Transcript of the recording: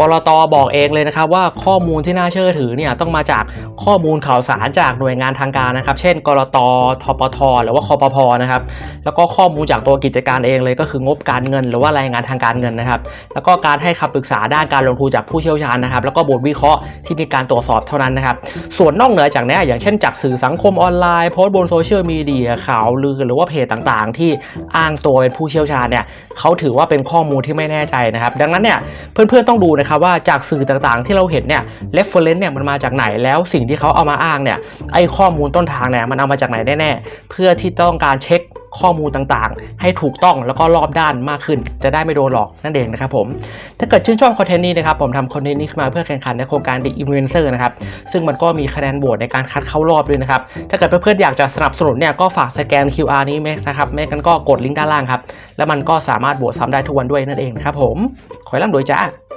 กรตบอกเองเลยนะครับว่าข้อมูลที่น่าเชื่อถือเนี่ยต้องมาจากข้อมูลข่าวสารจากหน่วยงานทางการนะครับ เช่น กรตทปทหรือว่าคอปพนะครับแล้วก็ข้อมูลจากตัวกิจการเองเลยก็คืองบการเงิน หรือว่ารายงานทางการเงินนะครับ แล้วก็การให้คำปรึกษาด้านการลงทุนจากผู้เชี่ยวชาญนะครับ แล้วก็บทวิเคราะห์ที่มีการตรวจสอบเท่านั้นนะครับ ส่วนนอกเหนือจากนี้อย่างเช่นจากสื่อสังคมออนไลน์โพสต์บนโซเชียลมีเดียข่าวลือหรือว่าเพจต่างๆ ที่อ้างตัวเป็นผู้เชี่ยวชาญเนี่ยเขาถือว่าเป็นข้อมูลที่ไม่แน่ใจนะครับ ดังนั้นเนี่ยเพื่อนๆต้องดูนะครับว่าจากสื่อต่างๆ ที่เราเห็นเนี่ย reference เนี่ยมันมาจากไหนแล้วสิ่งที่เขาเอามาอ้างเนี่ยไอ้ข้อมูลต้นทางเนี่ยมันเอามาจากไหนแน่ๆเพื่อที่ต้องการเช็คข้อมูลต่างๆ ให้ถูกต้องแล้วก็รอบด้านมากขึ้น จะได้ไม่โดนหลอกนั่นเองนะครับผม ถ้าเกิดชื่นชอบคอนเทนต์นี้นะครับ ผมทำคอนเทนต์นี้ขึ้นมาเพื่อแข่งขันในโครงการ The Influencer นะครับ ซึ่งมันก็มีคะแนนโหวตในการคัดเข้ารอบด้วยนะครับ ถ้าเกิดเพื่อนๆอยากจะสนับสนุนเนี่ยก็ฝากสแกน QR นี้ไหมนะครับไม่งั้นก็กดลิงก์ด้านล่างครับ แล้วมันก็สามารถโหวตซ้ำได้ทุกวันด้วยนั่นเองนะครับผม ขอให้ร่ำรวยจ้า